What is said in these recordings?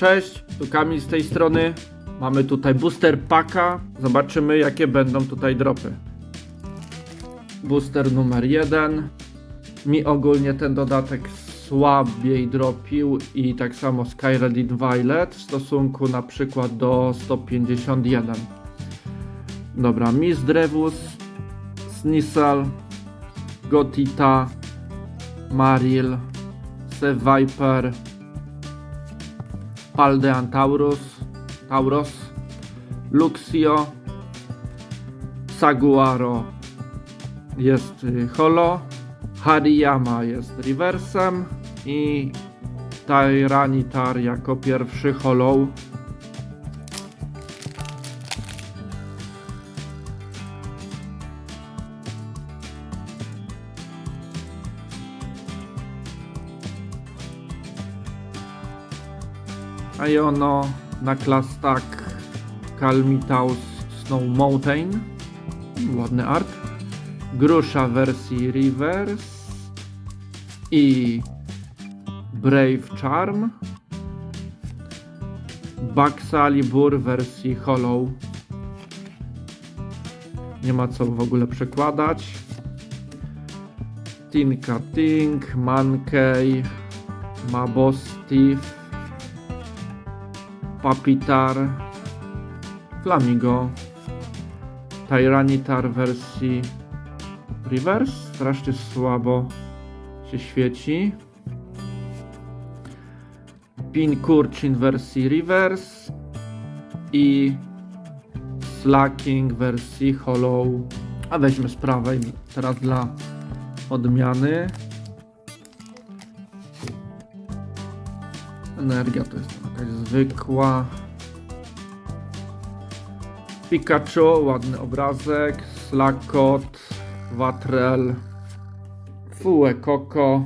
Cześć, tu Kamil z tej strony. Mamy tutaj booster packa. Zobaczymy jakie będą tutaj dropy. Booster numer jeden. Mi ogólnie ten dodatek słabiej dropił i tak samo Skyreddit Violet w stosunku na przykład do 151. Dobra, Miss Drevus, Snissal, Gotita, Maril, Se Viper, Paldean Taurus, Tauros, Luxio, Saguaro jest y, holo, Hariyama jest reversem i Tyranitar jako pierwszy hollow. Iono na Klastak Kalmitaus Snow Mountain. Ładny art. Grusza wersji Reverse i Brave Charm. Baxalibur wersji Hollow. Nie ma co w ogóle przekładać. Tinka Tink, Mankey, Mabostif, Papitar, Flamigo, Tyranitar wersji Reverse, strasznie słabo się świeci. Pin Kurchin wersji Reverse i Slacking wersji Hollow. A weźmy z prawej teraz dla odmiany. Energia to jest zwykła. Pikachu, ładny obrazek. Slakot, Watrel, Fue Coco,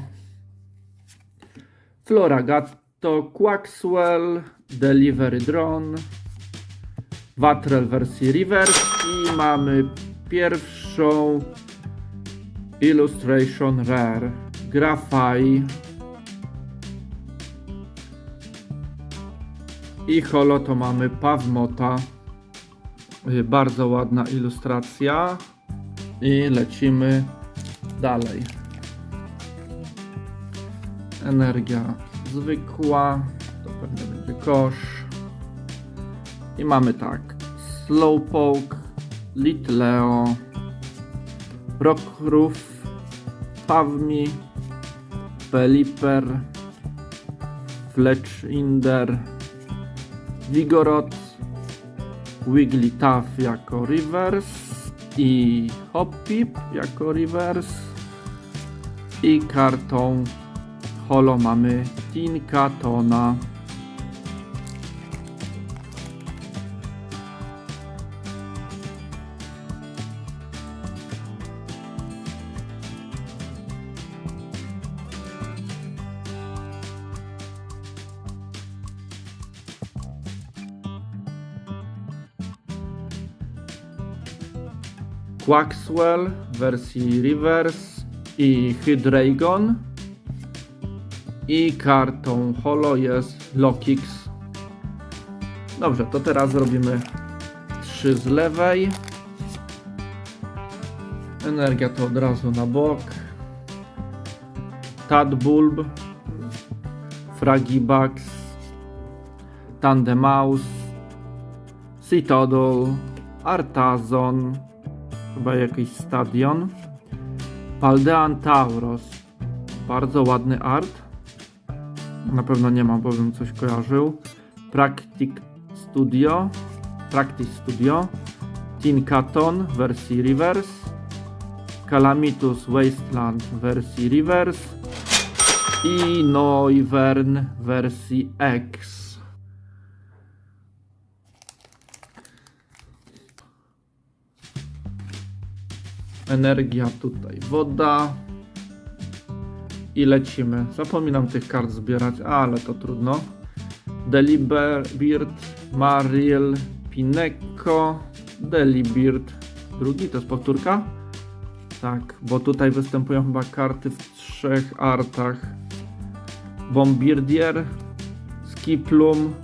Floragato, Quaxwell, Delivery Drone, Watrel wersji Reverse i mamy pierwszą Illustration Rare Grafai i holo to mamy Pawmota. Y, bardzo ładna ilustracja. I lecimy dalej. Energia zwykła to pewnie będzie kosz. I mamy tak Slowpoke Litleo Rockroof Pawmi Peliper Fletchinder Vigoroth Wigglytuff jako reverse i Hoppip jako reverse. I kartą holo mamy Tinkatona Quaxwell w wersji reverse i Hydreigon i kartą holo jest Lokix. Dobrze to teraz zrobimy trzy z lewej. Energia to od razu na bok. Tadbulb Fragibax Tandemaus Citodol Artazon chyba jakiś stadion. Paldean Tauros. Bardzo ładny art. Na pewno nie mam, bo bym coś kojarzył. Practic Studio. Practice Studio. Tinkaton wersji reverse. Calamitus Wasteland wersji reverse. I Noivern wersji X. Energia tutaj woda. I lecimy. Zapominam tych kart zbierać, ale to trudno. Delibird, Mariel, Pinecco, Delibird. Drugi to jest powtórka? Tak, bo tutaj występują chyba karty w trzech artach. Bombirdier, Skiplum,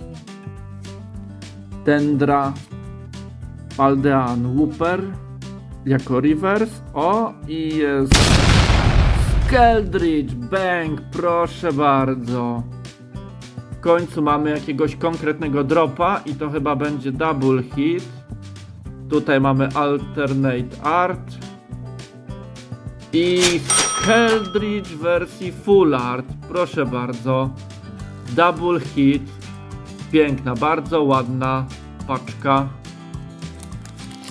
Tendra, Paldean Wooper jako reverse. O, i jest Skeldridge Bang, proszę bardzo. W końcu mamy jakiegoś konkretnego dropa i to chyba będzie double hit. Tutaj mamy alternate art. I Skeldridge wersji full art, proszę bardzo. Double hit. Piękna, bardzo ładna paczka.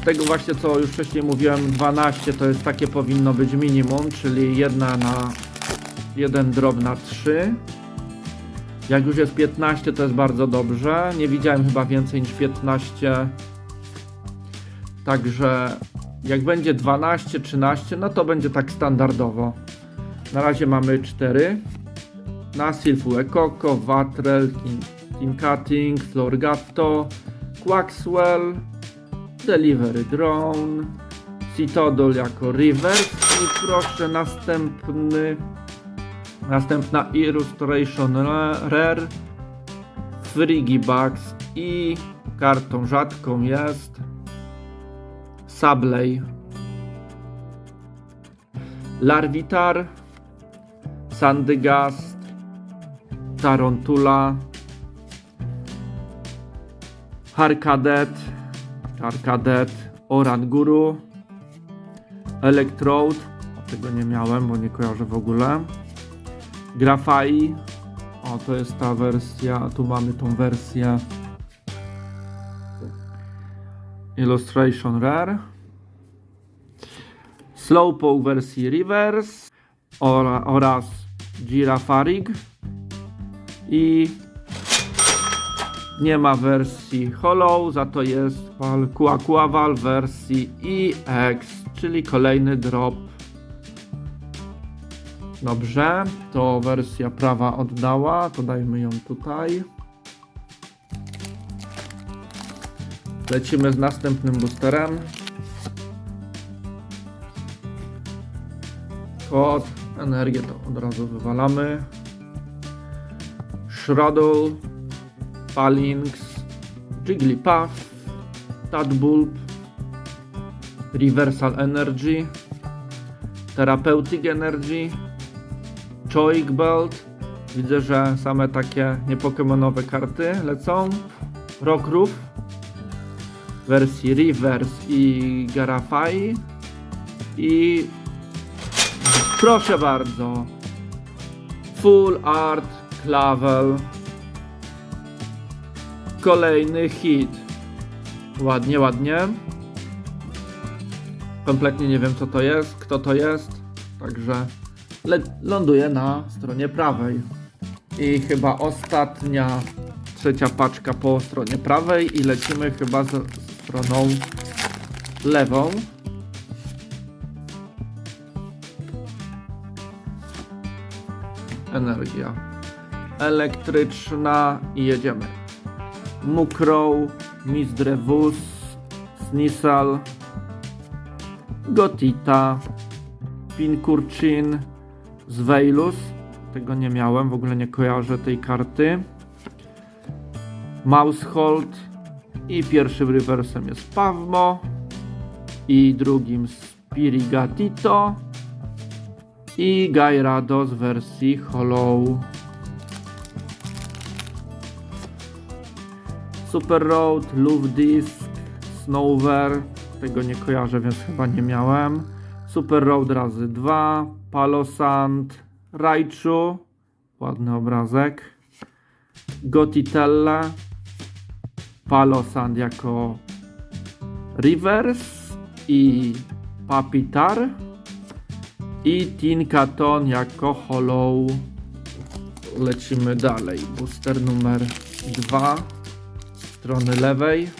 Z tego właśnie co już wcześniej mówiłem, 12 to jest takie powinno być minimum, czyli jedna na jeden drop na 3. Jak już jest 15 to jest bardzo dobrze. Nie widziałem chyba więcej niż 15. Także jak będzie 12, 13, no to będzie tak standardowo. Na razie mamy 4. Na Silfue Coco, Watrel, Team, team Cutting, Florgatto, Quaxwell, Delivery Drone, Citodol jako Reverse i proszę następny następna Illustration Rare Frigibax i kartą rzadką jest Sabley. Larvitar Sandygast Tarantula Harkadet Harkadet Oranguru Electrode tego nie miałem, bo nie kojarzę w ogóle. Grafai o to jest ta wersja, tu mamy tą wersję Illustration Rare. Slowpoke wersji Reverse ora, oraz Girafarig i nie ma wersji Hollow, za to jest Kuakuawal w wersji EX, czyli kolejny drop. Dobrze, to wersja prawa oddała, to dajmy ją tutaj. Lecimy z następnym boosterem. Kod, energię to od razu wywalamy. Shroddle, Palinx, Jigglypuff, Tadbulb, Reversal Energy, Therapeutic Energy, Choik Belt. Widzę, że same takie niepokemonowe karty lecą. Rockroof w wersji Reverse i Garafai. I proszę bardzo, Full Art Clavel. Kolejny hit. Ładnie, ładnie. Kompletnie nie wiem co to jest, kto to jest. Także ląduje na stronie prawej. I chyba ostatnia, trzecia paczka po stronie prawej i lecimy chyba z stroną lewą. Energia elektryczna i jedziemy. Mukrow, Misdrewus, Snisal, Gotita, Pinkurchin, Zweilus. Tego nie miałem, w ogóle nie kojarzę tej karty. Mousehold i pierwszym rewersem jest Pawmo i drugim Spirigatito i Gairado z wersji Hollow. Super Road, Love Disc, Snowver. Tego nie kojarzę, więc chyba nie miałem. Super Road razy 2, Palosand, Raichu. Ładny obrazek. Gotitelle, Palosand jako Reverse i Papitar. I Tinkaton jako Hollow. Lecimy dalej. Booster numer 2 strony lewej.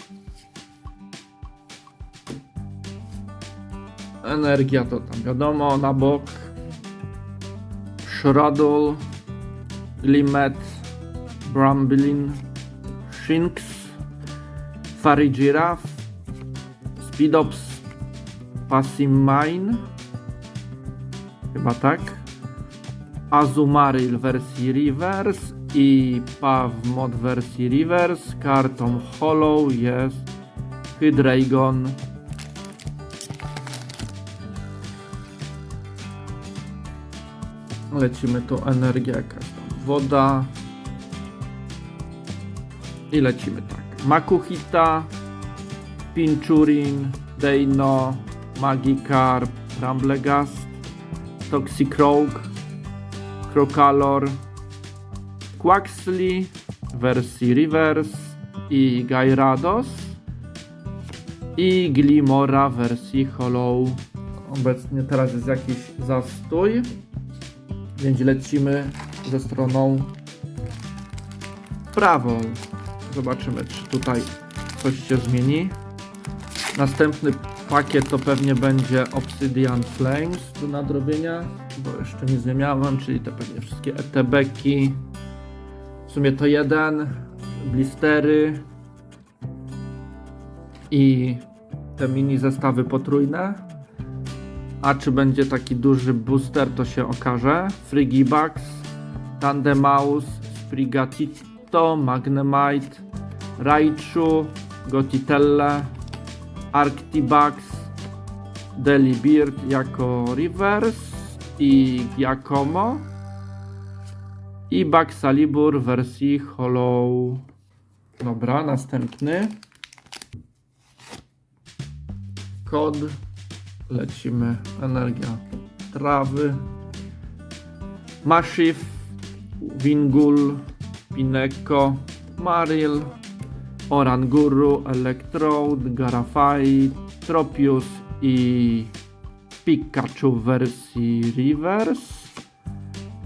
Energia to tam wiadomo, na bok. Shraddle, Glimet, Bramblin, Shinx, Farigiraf, Speedops, Passimine, chyba tak. Azumaril wersji Reverse i Pavmod w wersji reverse. Kartą Hollow jest Hydreigon. Lecimy tu energia jakaś tam. Woda. I lecimy tak. Makuhita, Pinchurin, Deino, Magikarp, Rumblegast, Toxicroak, Crocalor, Quaxly w wersji Reverse i Gyarados i Glimora wersji Hollow. Obecnie teraz jest jakiś zastój, więc lecimy ze stroną prawą. Zobaczymy, czy tutaj coś się zmieni. Następny pakiet to pewnie będzie Obsidian Flames do nadrobienia, bo jeszcze nic nie miałem, czyli te pewnie wszystkie ETB-ki. W sumie to jeden, blistery i te mini zestawy potrójne. A czy będzie taki duży booster, to się okaże. Frigibax, Tandemaus, Sprigatito, Magnemite, Raichu, Gotitelle, Arctibax, Delibird jako reverse i Giacomo i Baxalibur w wersji Hollow. Dobra, następny. Kod. Lecimy. Energia trawy. Mashif, Wingul, Pineko, Maril, Oranguru, Electrode, Garafai, Tropius i Pikachu w wersji Reverse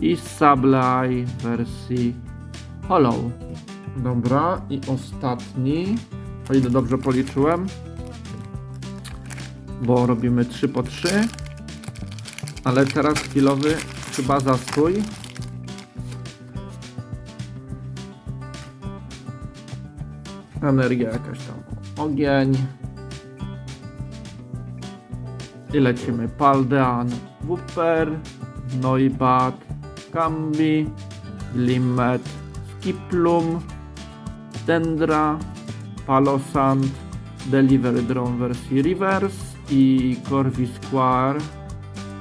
i Sableye w wersji Hollow. Dobra, i ostatni, o ile dobrze policzyłem, bo robimy 3 po 3, ale teraz chwilowy chyba zastój. Energia jakaś tam. Ogień. I lecimy. Paldean, Wooper, Noibat, Kambi, Limmet, Skiplum, Dendra, Palosand, Delivery Drone wersji Reverse i Corvisquire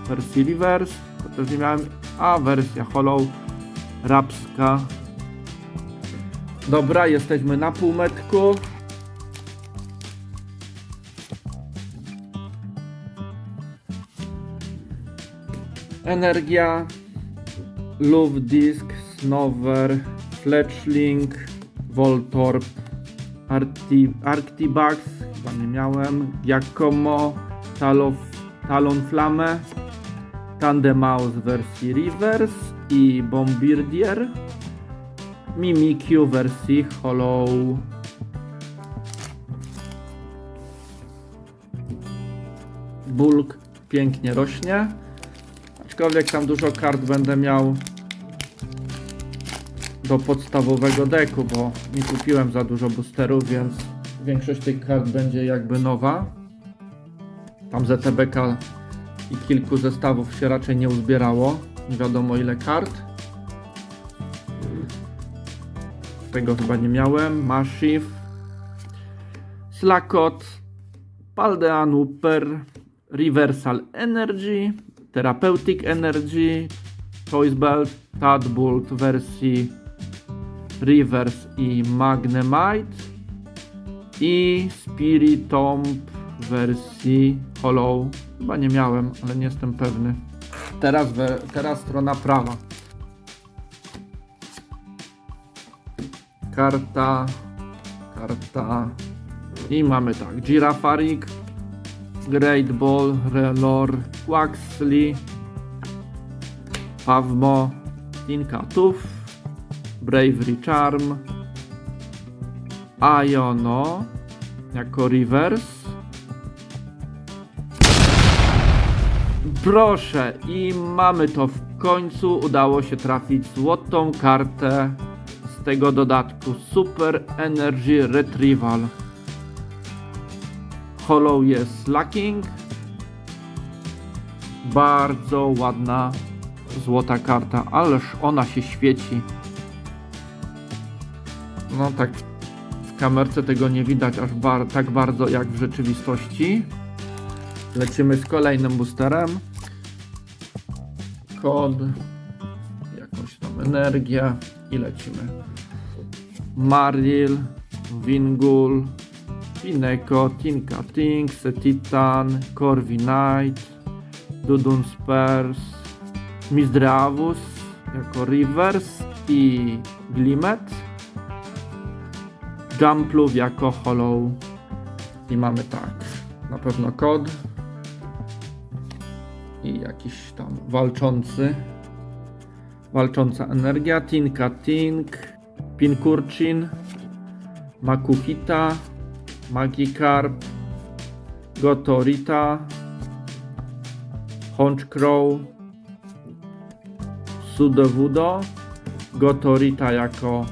wersji Reverse. To też nie miałem. A wersja Hollow Rapska. Dobra, jesteśmy na półmetku. Energia, Luftdisk, Snover, Fletchling, Voltorb, Arti, Arctibax, chyba nie miałem, Giacomo, Talof, Talonflame, Tandemaus w wersji Reverse i Bombardier, Mimikyu wersji Hollow. Bulk pięknie rośnie. Aczkolwiek tam dużo kart będę miał do podstawowego deku, bo nie kupiłem za dużo boosterów, więc większość tych kart będzie jakby nowa. Tam ZTBK i kilku zestawów się raczej nie uzbierało. Nie wiadomo ile kart. Tego chyba nie miałem. Mashif, Slakot, Paldean Wooper, Reversal Energy, Therapeutic Energy, Choice Belt, Tadbolt wersji Reverse i Magnemite i Spirit Tomb w wersji Hollow. Chyba nie miałem, ale nie jestem pewny. Teraz, teraz strona prawa. Karta, karta i mamy tak, Girafarik, Great Ball, Relor, Waxley, Pavmo, Inkatuf, Bravery Charm, Iono jako reverse. Proszę, i mamy to w końcu. Udało się trafić złotą kartę z tego dodatku Super Energy Retrieval. Hollow jest Lacking. Bardzo ładna złota karta, ależ ona się świeci. No tak, w kamerce tego nie widać aż bar- tak bardzo jak w rzeczywistości. Lecimy z kolejnym boosterem. Kod, jakąś tam energię i lecimy. Maril, Wingul, Pineko, Tinka Tink, Setitan, Corviknight, Dudun Spurs, Mizdravus jako Rivers i Glimet, Jumpluff jako Hollow. I mamy tak, na pewno kod i jakiś tam walczący walcząca energia, Tinka Tink, Pinkurchin, Makuhita, Magikarp, Gotorita, Honchcrow, Sudowudo, Gotorita jako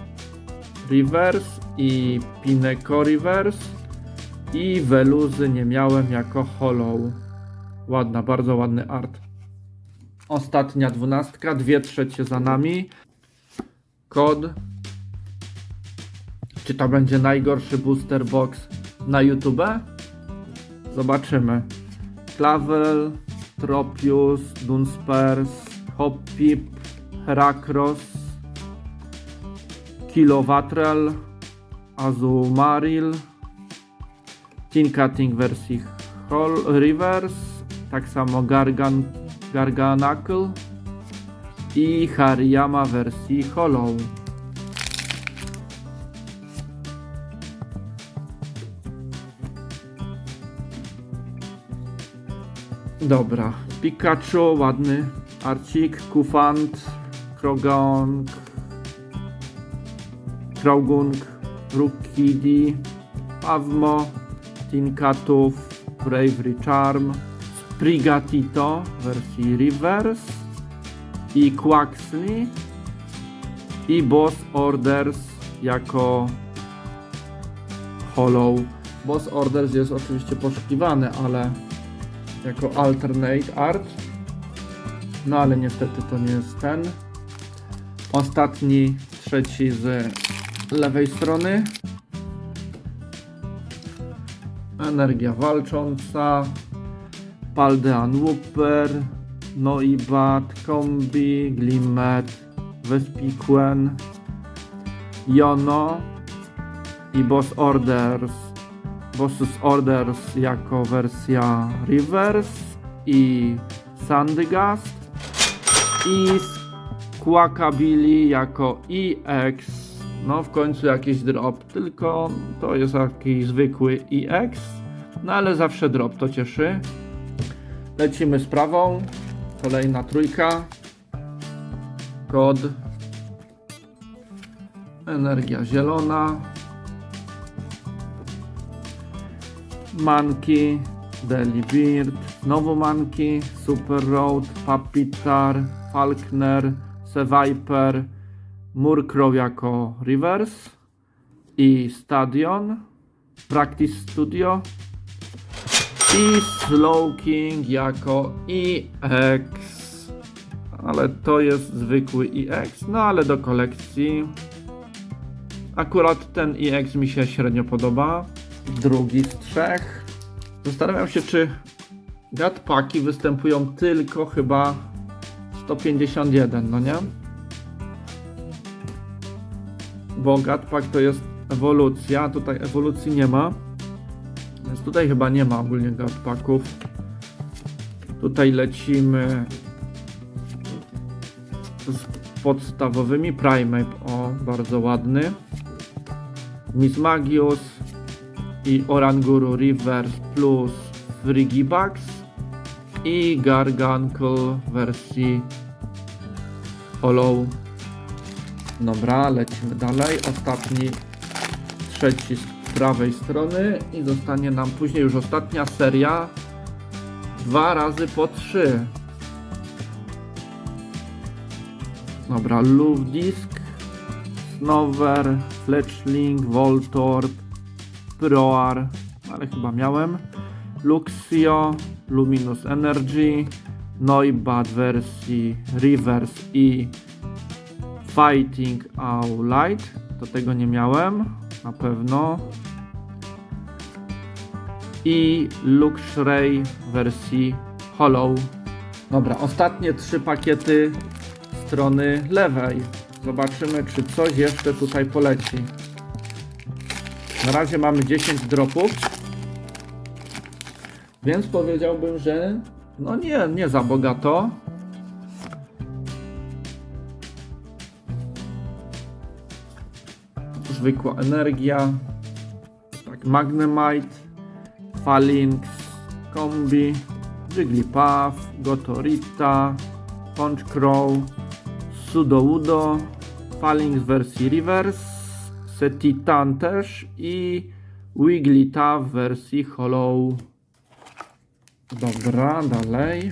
Reverse i Pineko Reverse i Veluzy nie miałem jako Hollow. Ładna, bardzo ładny art. Ostatnia dwunastka, dwie trzecie za nami. Kod. Czy to będzie najgorszy booster box na YouTube? Zobaczymy. Clavel, Tropius, Dunspers, Hoppip, Heracross, Kilowatrel, Azumaril, Tinkating wersji Hol Reverse, tak samo Gargan, Garganacle i Hariyama wersji Hollow. Dobra, Pikachu, ładny arcik, Kufant, Krogong, Kraugung, Rukidi, Pawmo, Tinkatuf, Bravery Charm, Sprigatito wersji Reverse i Quaxly i Boss Orders jako Hollow. Boss Orders jest oczywiście poszukiwany, ale jako alternate art. No ale niestety to nie jest ten. Ostatni, trzeci z lewej strony. Energia walcząca. Paldean Whooper. Noibat, Kombi, Glimmet, Vespiquen, Jono i Boss Orders. Bossus Orders jako wersja Reverse i Sandygast i Quackabili jako EX. No w końcu jakiś drop, tylko to jest jakiś zwykły EX. No ale zawsze drop, to cieszy. Lecimy z prawą. Kolejna trójka. Kod. Energia zielona. Manki. Delibird. Znowu Manki. Super Road. Papitar. Falkner. Seviper. Murkrow jako Reverse. I Stadion. Practice Studio i Slowking jako EX. Ale to jest zwykły EX, no ale do kolekcji. Akurat ten EX mi się średnio podoba. Drugi z trzech. Zastanawiam się, czy Gatpaki występują tylko chyba 151, no nie? Bo Gatpak to jest ewolucja, tutaj ewolucji nie ma. Więc tutaj chyba nie ma ogólnie gatpaków. Tutaj lecimy z podstawowymi. Primeape, o, bardzo ładny. Mismagius i Oranguru Reverse plus Frigibax i Gargancle wersji Hollow. Dobra, lecimy dalej. Ostatni, trzeci z prawej strony i zostanie nam później już ostatnia seria. Dwa razy po trzy. Dobra, Luftdisk, Snover, Fletchling, Voltorb, Proar, ale chyba miałem. Luxio, Luminous Energy, Noibat wersji Reverse i Fighting Out Light. to tego nie miałem, na pewno. I Luxray wersji Hollow. Dobra, ostatnie trzy pakiety strony lewej. Zobaczymy, czy coś jeszcze tutaj poleci. Na razie mamy 10 dropów. Więc powiedziałbym, że no nie, nie za bogato. Zwykła energia. Tak, Magnemite, Phalanx, Kombi, Jigglypuff, Gotorita, Punch Crow, Sudoudo, Phalanx wersji Reverse, Setitan też i Wigglyta w wersji Hollow. Dobra, dalej.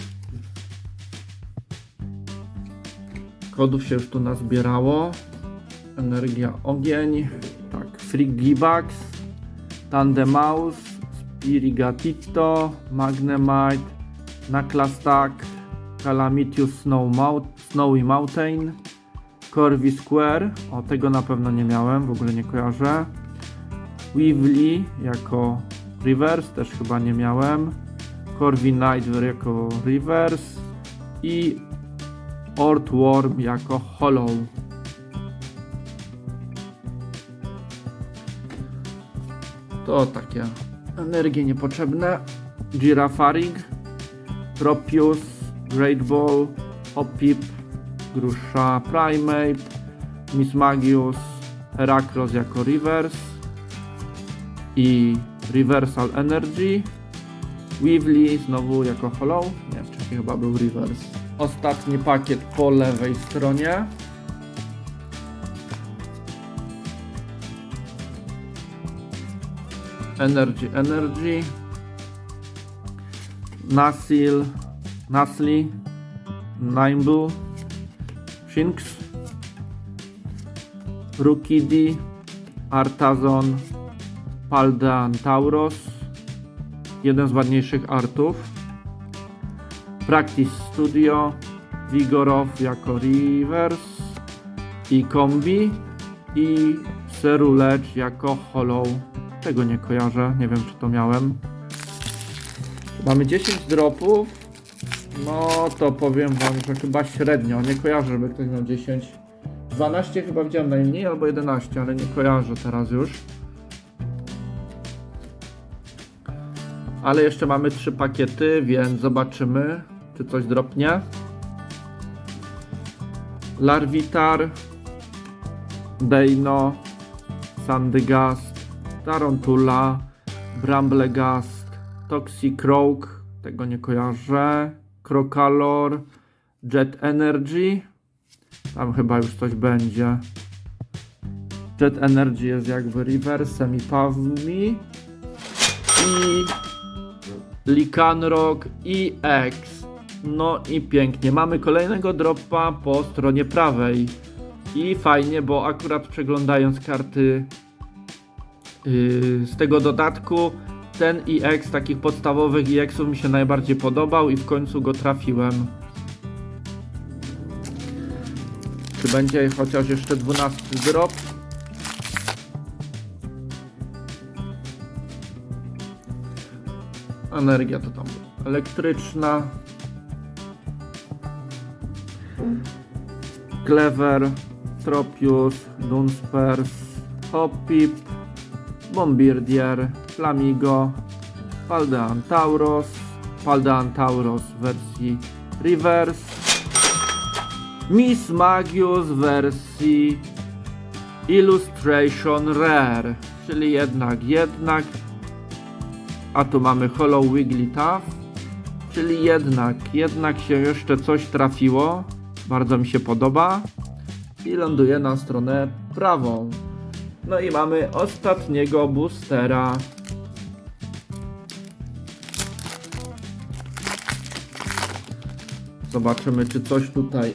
Kodów się już tu nazbierało. Energia ogień. Tak, Frigibax, Tandemaus, Spirigatito, Magnemite, Naklastak, Calamitius Snow Mount, Snowy Mountain, Corvi Square. O, tego na pewno nie miałem, w ogóle nie kojarzę. Weavly jako reverse, też chyba nie miałem. Corvi Nightmare jako reverse i Ortworm jako hollow. To takie energie niepotrzebne. Girafarig, Tropius, Great Ball, Hoppip, Grusza Primate, Mismagius, Heracross jako reverse i Reversal Energy. Weavly znowu jako hollow. Nie, wcześniej chyba był reverse. Ostatni pakiet po lewej stronie. Energy, Energy. Nasil, Nasli, Nimble, Shinx, Rukidi, Artazon, Paldean Tauros, jeden z ładniejszych artów. Practice Studio, Vigorow jako Reverse i Kombi i Cerulecz jako Hollow. Tego nie kojarzę, nie wiem czy to miałem. Mamy 10 dropów. No to powiem wam, że chyba średnio. Nie kojarzę, żeby ktoś miał 10. 12 chyba widziałem najmniej, albo 11, ale nie kojarzę teraz już. Ale jeszcze mamy trzy pakiety, więc zobaczymy, czy coś dropnie. Larvitar, Deino, Sandygast, Tarantula, Bramblegast, Toxicroak, tego nie kojarzę, Crocalor, Jet Energy, tam chyba już coś będzie. Jet Energy jest jakby reverse, semipawmi i Licanrock i X. No i pięknie. Mamy kolejnego dropa po stronie prawej. I fajnie, bo akurat przeglądając karty yy, z tego dodatku, ten EX takich podstawowych EX-ów mi się najbardziej podobał i w końcu go trafiłem. Czy będzie chociaż jeszcze 12 drop? Energia to tam elektryczna. Clever, Tropius, Dunspers, Hoppip, Bombirdier, Flamigo, Paldean Tauros, Paldean Tauros w wersji Reverse, Miss Magius w wersji Illustration Rare, czyli jednak, jednak a tu mamy Hollow Wigglytuff, czyli jednak, jednak się jeszcze coś trafiło. Bardzo mi się podoba. I ląduje na stronę prawą. No i mamy ostatniego boostera. Zobaczymy, czy coś tutaj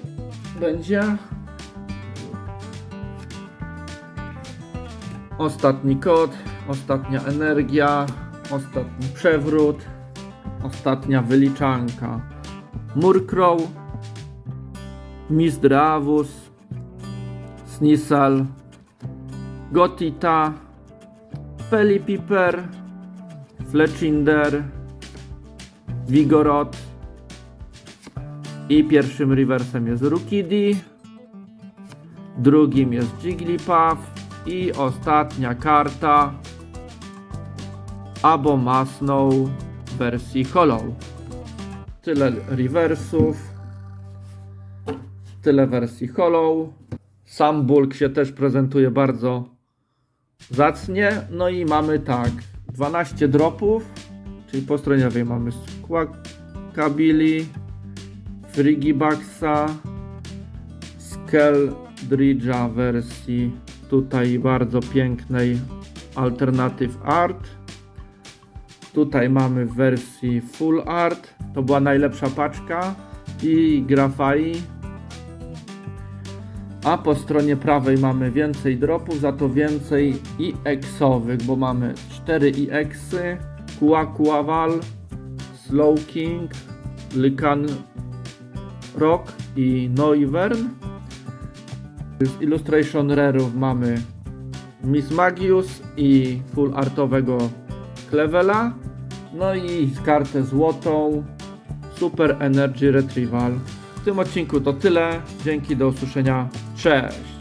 będzie. Ostatni kod, ostatnia energia, ostatni przewrót, ostatnia wyliczanka. Murkrow, Mistravus, Snisal, Gotita, Pelipiper, Fletchinder, Vigorot i pierwszym reversem jest Rukidi, drugim jest Jigglypuff i ostatnia karta Abomasnow w wersji Hollow. Tyle reversów, tyle wersji Hollow. Sam Bulk się też prezentuje bardzo zacnie. No i mamy tak, 12 dropów, czyli po stronie mamy Squawkabilly, Frigibaxa, Skeldridge'a wersji tutaj bardzo pięknej Alternative Art. Tutaj mamy w wersji Full Art, to była najlepsza paczka i Grafai. A po stronie prawej mamy więcej dropów, za to więcej EX-owych, bo mamy 4 EX-y, Kuakuaval, Slow King, Lycan Rock i Noivern. Z Illustration Rare'ów mamy Miss Magius i full artowego Clevela. No i kartę złotą Super Energy Retrieval. W tym odcinku to tyle. Dzięki, do usłyszenia. Cześć!